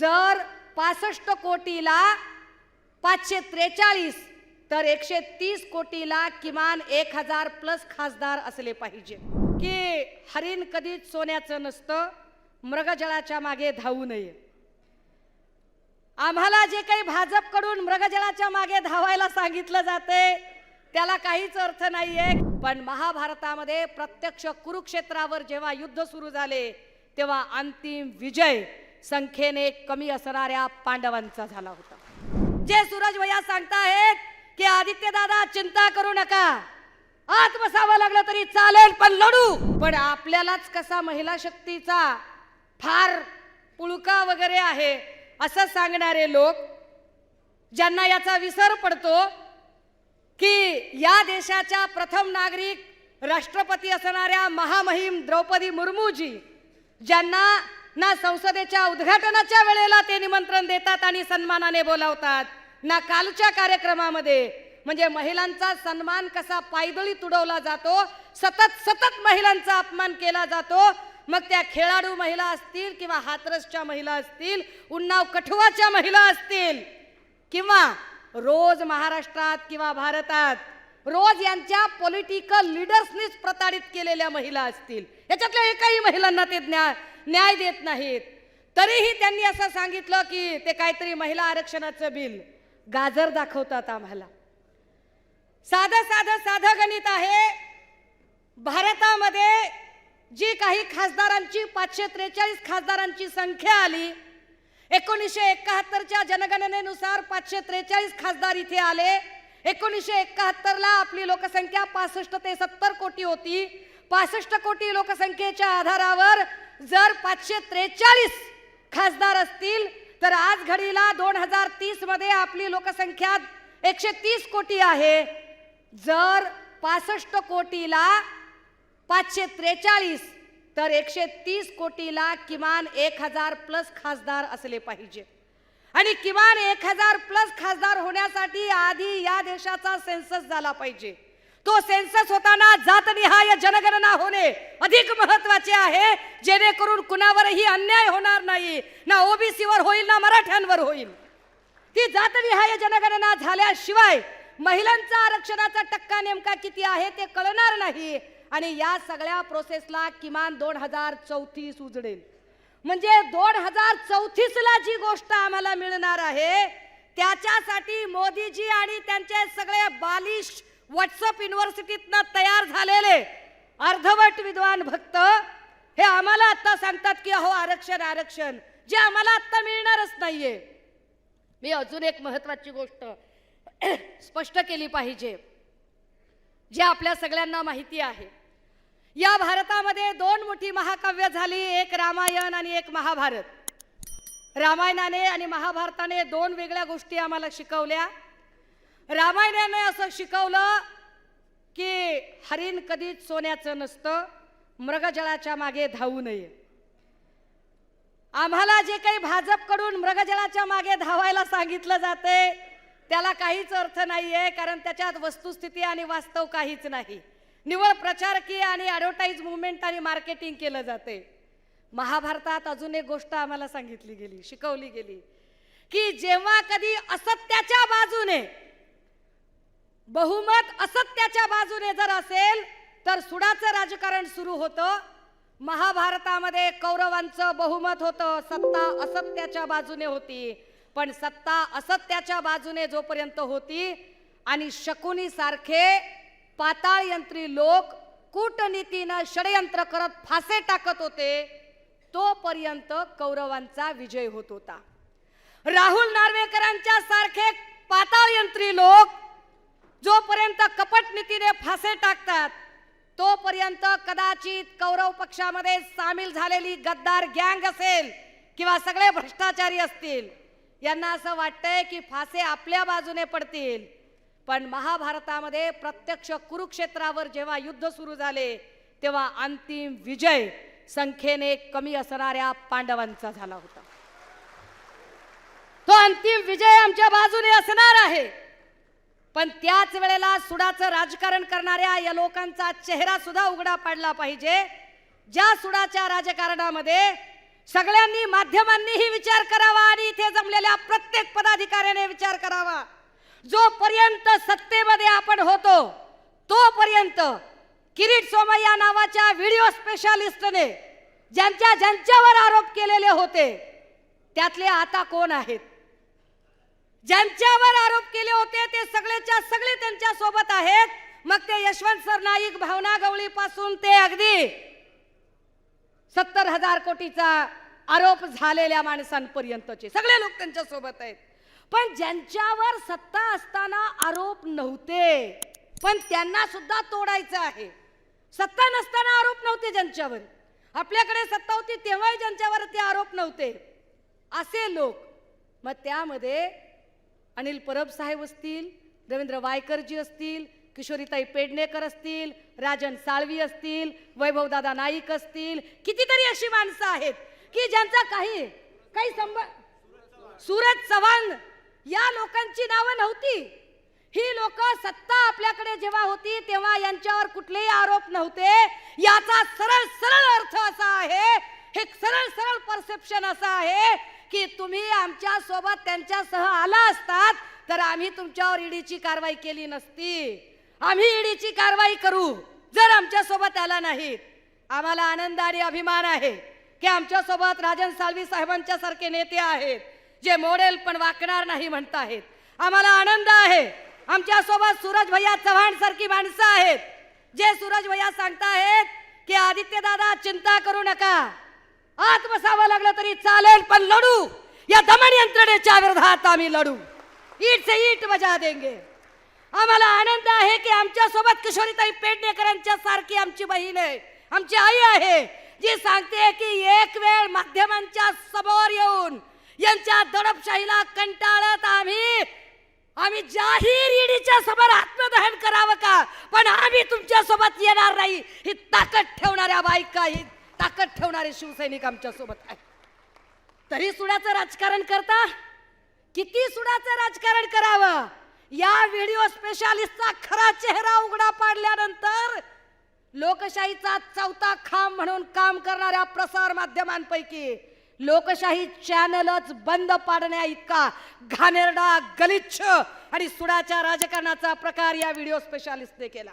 जर पासष्ट कोटीला पाचशे त्रेचाळीस तर एकशे तीस कोटीला किमान एक हजार प्लस खासदार असले पाहिजे. की हरिण कधीच सोन्याचं नसतं मृगजळाच्या मागे धावू नये. आम्हाला जे काही भाजपकडून मृगजळाच्या मागे धावायला सांगितलं जाते त्याला काहीच अर्थ नाहीये. पण महाभारतामध्ये प्रत्यक्ष कुरुक्षेत्रावर जेव्हा युद्ध सुरू झाले तेव्हा अंतिम विजय संख्येने कमी असणाऱ्या पांडवांचा झाला होता. जे सूरज भैया सांगताहेत की आदित्य दादा चिंता करू नका. आत बसावं लागलं तरी चालेल पण लढू. पण आपल्यालाच कसा महिला शक्तीचा फार पुळका वगैरे आहे असं सांगणारे लोक ज्यांना याचा विसर पडतो की या देशाच्या प्रथम नागरिक राष्ट्रपती असणाऱ्या महामहिम द्रौपदी मुर्मूजी ज्यांना ना संसदेच्या उद्घाटनाच्या वेळेला ते निमंत्रण देतात आणि सन्मानाने बोलावतात. ना कालच्या कार्यक्रमामध्ये. म्हणजे महिलांचा सन्मान कसा पायदळी तुडवला जातो सतत सतत महिलांचा अपमान केला जातो. मग त्या खेळाडू महिला असतील किंवा हातरसच्या महिला असतील उन्नाव कठुआच्या महिला असतील किंवा रोज महाराष्ट्रात किंवा भारतात रोज यांच्या पॉलिटिकल लिडर्सनीच प्रताडित केलेल्या महिला असतील. याच्यातल्या एकाही महिलांना ते न्याय न्याय देत नाहीत. तरीही त्यांनी असं सांगितलं की ते काहीतरी महिला आरक्षणाचं बिल गाजर दाखवतात आम्हाला. साधं साधं साधं गणित आहे. भारतामध्ये जी काही खासदारांची पाचशे त्रेचाळीस खासदारांची संख्या आली एकोणीसशे एकाहत्तरच्या जनगणनेनुसार पाचशे त्रेचाळीस खासदार इथे आले. एकोणीसशे एकाहत्तरला आपली लोकसंख्या पासष्ट ते सत्तर कोटी होती. पासष्ट कोटी लोकसंख्येच्या आधारावर जर पाचशे त्रेचाळीस खासदार असतील तर आज घडीला दोन हजार तीसमध्ये आपली लोकसंख्या एकशे तीस कोटी आहे. जर पासष्ट कोटीला पाचशे त्रेचाळीस तर एकशे तीस कोटीला किमान एक हजार प्लस खासदार असले पाहिजे. आणि किमान एक हजार प्लस खासदार होण्यासाठी आधी या देशाचा सेन्सस झाला पाहिजे. तो सेन्सस होताना जातनिहाय जनगणना होणे अधिक महत्त्वाचे आहे. जेणेकरून कुणावरही अन्याय होणार नाही. ना ओबीसीवर होईल ना मराठ्यांवर होईल. ती जातनिहाय जनगणना झाल्याशिवाय महिलांचा आरक्षणाचा टक्का नेमका किती आहे ते कळणार नाही. आणि या सगळ्या प्रोसेसला किमान दोन हजार चौतीस उजडेल. म्हणजे दोन हजार चौतीस ला जी गोष्ट आम्हाला मिळणार आहे त्याच्यासाठी मोदीजी आणि त्यांचे सगळे बालिश व्हॉट्सअप युनिव्हर्सिटीतनं तयार झालेले अर्धवट विद्वान भक्त हे आम्हाला आता सांगतात की अहो आरक्षण आरक्षण जे आम्हाला आता मिळणारच नाहीये. मी अजून एक महत्वाची गोष्ट स्पष्ट केली पाहिजे जे आपल्या सगळ्यांना माहिती आहे. या भारतामध्ये दोन मोठी महाकाव्य झाली एक रामायण आणि एक महाभारत. रामायणाने आणि महाभारताने दोन वेगळ्या गोष्टी आम्हाला शिकवल्या. रामायणाने असं शिकवलं की हरिण कधीच सोन्याचं नसतं मृगजळाच्या मागे धावू नये. आम्हाला जे काही भाजपकडून मृगजळाच्या मागे धावायला सांगितलं जाते त्याला काहीच अर्थ नाहीये कारण त्याच्यात वस्तुस्थिती आणि वास्तव काहीच नाही. निवळ प्रचारकीय आणि ॲडव्हर्टाईज मुवमेंट आणि मार्केटिंग केलं जाते. महाभारतात अजून एक गोष्ट आम्हाला सांगितली गेली शिकवली गेली की जेव्हा कधी असत्याच्या बाजूने बहुमत असत्याच्या बाजूने जर असेल तर सुडाचं राजकारण सुरू होतं. महाभारतामध्ये कौरवांचं बहुमत होतं सत्ता असत्याच्या बाजूने होती पण सत्ता असत्याच्या बाजूने जोपर्यंत होती आणि शकुनी सारखे पाताळयंत्री लोक कूटनीतीनं षडयंत्र करत फासे टाकत होते तोपर्यंत कौरवांचा विजय होत होता. राहुल नार्वेकरांच्या सारखे पाताळयंत्री लोक जोपर्यंत कपटनीतीने फासे टाकतात तोपर्यंत कदाचित कौरव पक्षामध्ये सामील झालेली गद्दार गँग असेल किंवा सगळे भ्रष्टाचारी असतील. यांना असं वाटतंय की फासे आपल्या बाजूने पडतील. पण महाभारतामध्ये प्रत्यक्ष कुरुक्षेत्रावर जेव्हा युद्ध सुरू झाले तेव्हा अंतिम विजय संख्येने कमी असणाऱ्या पांडवांचा झाला होता. तो अंतिम विजय आमच्या बाजूने असणार आहे. पण त्याच वेळेला सुडाचं राजकारण करणाऱ्या या लोकांचा चेहरा सुद्धा उघडा पाडला पाहिजे. ज्या सुडाच्या राजकारणामध्ये सगळ्यांनी माध्यमांनीही विचार करावा आणि इथे जमलेल्या प्रत्येक पदाधिकाऱ्याने विचार करावा. जोपर्यंत सत्तेमध्ये आपण होतो तोपर्यंत किरीट सोमय्या नावाच्या व्हिडिओ स्पेशालिस्टने ज्यांच्या ज्यांच्यावर आरोप केलेले होते त्यातले आता कोण आहेत? ज्यांच्यावर आरोप केले होते ते सगळेच्या सगळे त्यांच्यासोबत आहेत. मग ते यशवंत सर नाईक भावना गवळी पासून ते अगदी सत्तर हजार कोटीचा आरोप झालेल्या माणसांपर्यंतचे सगळे लोक त्यांच्यासोबत आहेत. पण ज्यांच्यावर सत्ता असताना आरोप नव्हते पण त्यांना सुद्धा तोडायचं आहे. सत्ता नसताना आरोप नव्हते ज्यांच्यावर. आपल्याकडे सत्ता होती तेव्हाही ज्यांच्यावर ते आरोप नव्हते. असे लोक. मग त्यामध्ये अनिल परब साहेब असतील रवींद्र वायकरजी असतील किशोरीताई पेडणेकर असतील राजन साळवी असतील वैभवदादा नाईक असतील कितीतरी अशी माणसं आहेत की ज्यांचा काही काही संबंध सूरज चव्हाण या लोकांची नावं नव्हती. ही लोक सत्ता आपल्याकडे जेव्हा होती तेव्हा यांच्यावर कुठलेही आरोप नव्हते. याचा सरळ सरळ अर्थ असा आहे हे सरळ सरळ परसेप्शन असं आहे की तुम्ही आमच्यासोबत त्यांच्यासह आला असतात तर आम्ही तुमच्यावर ईडीची कारवाई केली नसती. आम्ही ईडीची कारवाई करू जर आमच्यासोबत आला नाही. आम्हाला आनंद आणि अभिमान आहे की आमच्यासोबत राजन साळवी साहेबांच्या सारखे नेते आहेत. जे मोडेल पण वाकणार नाही म्हणताहेत. आम्हाला आनंद आहे. आमच्यासोबत सूरज भैया चव्हाण सारखी माणसं आहेत. जे सूरज भैया सांगताहेत की आदित्य दादा चिंता करू नका. आत बसावं लागलं तरी चालेल पण लढू या दमन यंत्रणेच्या विरोधात आम्ही लढू ईट से ईट बजा देंगे. आम्हाला आनंद आहे की आमच्यासोबत किशोरीताई पेडणेकरांच्या सारखी आमची बहीण आहे. आमची आई आहे जी सांगते की एक वेळ माध्यमांच्या समोर येऊन यांच्या दडपशाहीला कंटाळत आम्ही. आम्ही जाहीर ईडीच्या समोर आत्मदहन करावं का? पण आम्ही तुमच्यासोबत येणार नाही. ही ताकद ठेवणाऱ्या बायका ही ताकद ठेवणारे शिवसैनिक आमच्यासोबत आहे तरी सुडाचं राजकारण करता? किती सुडाचं राजकारण करावं? या व्हिडिओ स्पेशालिस्टचा खरा चेहरा उघडा पाडल्यानंतर लोकशाहीचा चौथा खांब म्हणून काम करणाऱ्या प्रसार माध्यमांपैकी लोकशाही चॅनलच बंद पाडण्या इतका. घाणेरडा गलिच्छ आणि सुडाच्या राजकारणाचा प्रकार या व्हिडिओ स्पेशालिस्टने केला.